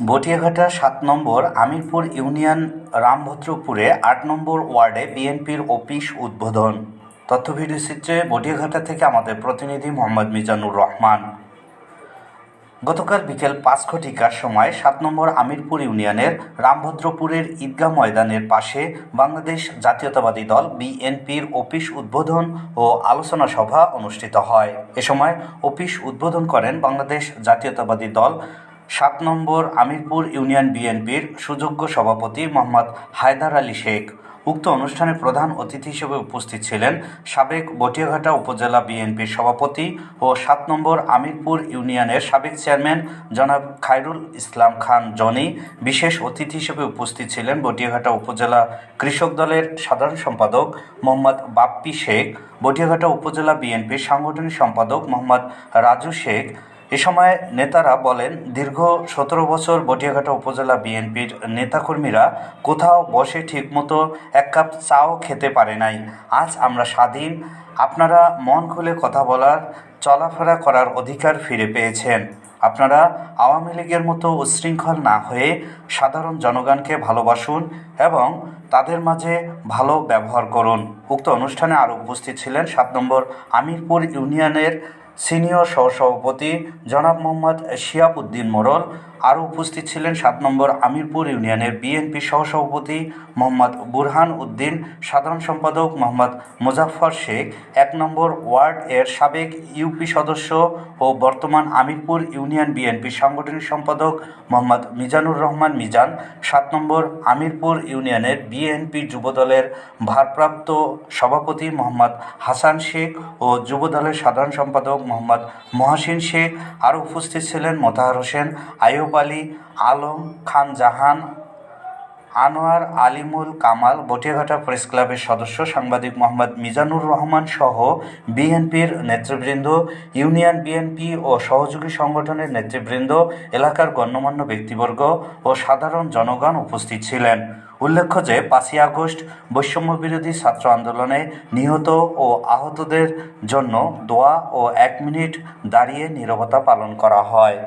বটিয়াঘাটা সাত নম্বর, আমিরপুর ইউনিয়ন, রামভদ্রপুরে আট নম্বর ওয়ার্ডে বিএনপির অফিস উদ্বোধন। তথ্য ভিডিও চিত্রে বটিয়াঘাটা থেকে আমাদের প্রতিনিধি মোহাম্মদ মিজানুর রহমান। গতকাল বিকেল পাঁচ ঘটিকার সময় সাত নম্বর আমিরপুর ইউনিয়নের রামভদ্রপুরের ঈদগাহ ময়দানের পাশে বাংলাদেশ জাতীয়তাবাদী দল বিএনপির অফিস উদ্বোধন ও আলোচনা সভা অনুষ্ঠিত হয়। এ সময় অফিস উদ্বোধন করেন বাংলাদেশ জাতীয়তাবাদী দল সাত নম্বর আমিরপুর ইউনিয়ন বিএনপির সুযোগ্য সভাপতি মোহাম্মদ হায়দার আলী শেখ। উক্ত অনুষ্ঠানে প্রধান অতিথি হিসেবে উপস্থিত ছিলেন সাবেক বটিয়াঘাটা উপজেলা বিএনপির সভাপতি ও সাত নম্বর আমিরপুর ইউনিয়নের সাবেক চেয়ারম্যান জনাব খায়রুল ইসলাম খান জনি। বিশেষ অতিথি হিসেবে উপস্থিত ছিলেন বটিয়াঘাটা উপজেলা কৃষক দলের সাধারণ সম্পাদক মোহাম্মদ বাপ্পি শেখ, বটিয়াঘাটা উপজেলা বিএনপির সাংগঠনিক সম্পাদক মোহাম্মদ রাজু শেখ এ সময় নেতারা বলেন, দীর্ঘ সতেরো বছর বটিয়াঘাটা উপজেলা বিএনপির নেতাকর্মীরা কোথাও বসে ঠিকমতো এক কাপ চাও খেতে পারে নাই। আজ আমরা স্বাধীন। আপনারা মন খুলে কথা বলার, চলাফেরা করার অধিকার ফিরে পেয়েছেন। আপনারা আওয়ামী লীগের মতো উচ্ছৃঙ্খল না হয়ে সাধারণ জনগণকে ভালোবাসুন এবং তাদের মাঝে ভালো ব্যবহার করুন। উক্ত অনুষ্ঠানে আরও উপস্থিত ছিলেন সাত নম্বর আমিরপুর ইউনিয়নের সিনিয়র সহসভাপতি জনাব মোহাম্মদ শিয়াব উদ্দিন মোড়ল। আরও উপস্থিত ছিলেন সাত নম্বর আমিরপুর ইউনিয়নের বিএনপি সহসভাপতি মোহাম্মদ বুরহান উদ্দিন, সাধারণ সম্পাদক মোহাম্মদ মুজাফফর শেখ, এক নম্বর ওয়ার্ড এর সাবেক ইউপি সদস্য ও বর্তমান আমিরপুর ইউনিয়ন বিএনপি সাংগঠনিক সম্পাদক মোহাম্মদ মিজানুর রহমান মিজান, সাত নম্বর আমিরপুর ইউনিয়নের বিএনপি যুবদলের ভারপ্রাপ্ত সভাপতি মোহাম্মদ হাসান শেখ ও যুবদলের সাধারণ সম্পাদক মোহাম্মদ মহাসিন শেখ। আরও উপস্থিত ছিলেন মোতাহার হোসেন আইয়ুব আলী আলম খান জাহান আনোয়ার আলিমুল কামাল বটিয়াঘাটা প্রেস ক্লাবের সদস্য সাংবাদিক মোহাম্মদ মিজানুর রহমান সহ বিএনপির নেতৃবৃন্দ, ইউনিয়ন বিএনপি ও সহযোগী সংগঠনের নেতৃবৃন্দ, এলাকার গণ্যমান্য ব্যক্তিবর্গ ও সাধারণ জনগণ উপস্থিত ছিলেন। উল্লেখ্য যে, পাঁচই আগস্ট বৈষম্য বিরোধী ছাত্র আন্দোলনে নিহত ও আহতদের জন্য দোয়া ও এক মিনিট দাঁড়িয়ে নীরবতা পালন করা হয়।